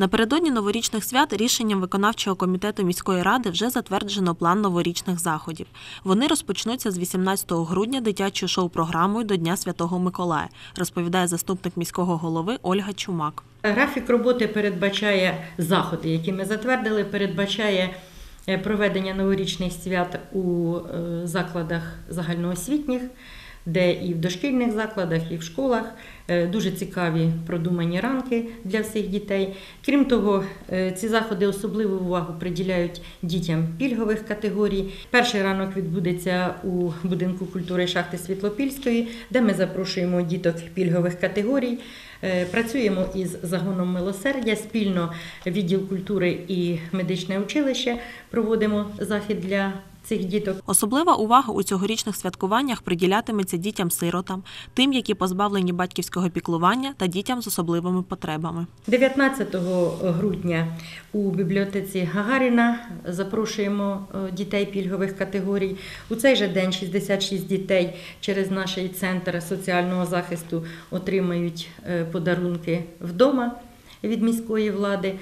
Напередодні новорічних свят рішенням виконавчого комітету міської ради вже затверджено план новорічних заходів. Вони розпочнуться з 18 грудня дитячою шоу-програмою до Дня Святого Миколая, розповідає заступник міського голови Ольга Чумак. Графік роботи передбачає заходи, які ми затвердили, передбачає е, проведення новорічних свят у е, закладах загальноосвітніх, де і в дошкільних закладах, і в школах. Е, Дуже цікаві продумані ранки для всіх дітей. Крім того, е, ці заходи особливу увагу приділяють дітям пільгових категорій. Перший ранок відбудеться у будинку культури шахти Світлопільської, де ми запрошуємо діток пільгових категорій. Е, Працюємо із загоном милосердя спільно відділ культури і медичне училище. Проводимо захід для цих діток. Особлива увага у цьогорічних святкуваннях приділятиметься дітям-сиротам, тим, які позбавлені батьківського піклування, та дітям з особливими потребами. 19 грудня у бібліотеці Гагаріна запрошуємо е, дітей пільгових категорій. У цей же день 66 дітей через наш центр соціального захисту отримають е, подарунки вдома від міської влади.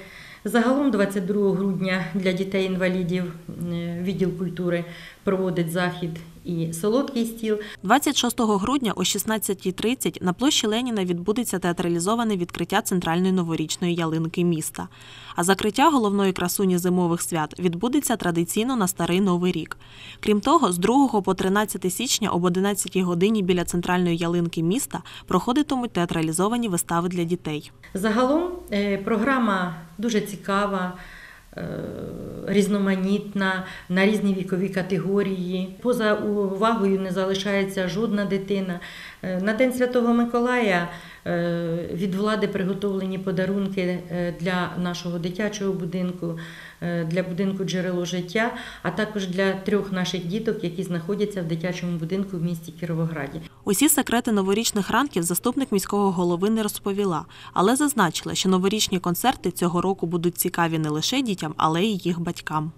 Загалом 22 грудня для дітей-інвалідів е, відділ культури проводить захід і солодкий стіл. 26 грудня о 16.30 на площі Леніна відбудеться театралізоване відкриття центральної новорічної ялинки міста. А закриття головної красуні зимових свят відбудеться традиційно на старий новий рік. Крім того, з 2 по 13 січня об 11 годині біля центральної ялинки міста проходитимуть театралізовані вистави для дітей. Загалом е, програма дуже цікава. Е, Різноманітна на різні вікові категорії. Поза увагою не залишається жодна дитина. Е, На День Святого Миколая е, від влади приготовлені подарунки для нашого дитячого будинку, для будинку джерело життя, а також для трьох наших діток, які знаходяться в дитячому будинку в місті Кіровограді. Усі секрети новорічних ранків заступник міського голови не розповіла, але зазначила, що новорічні концерти цього року будуть цікаві не лише дітям, але й їх батькам.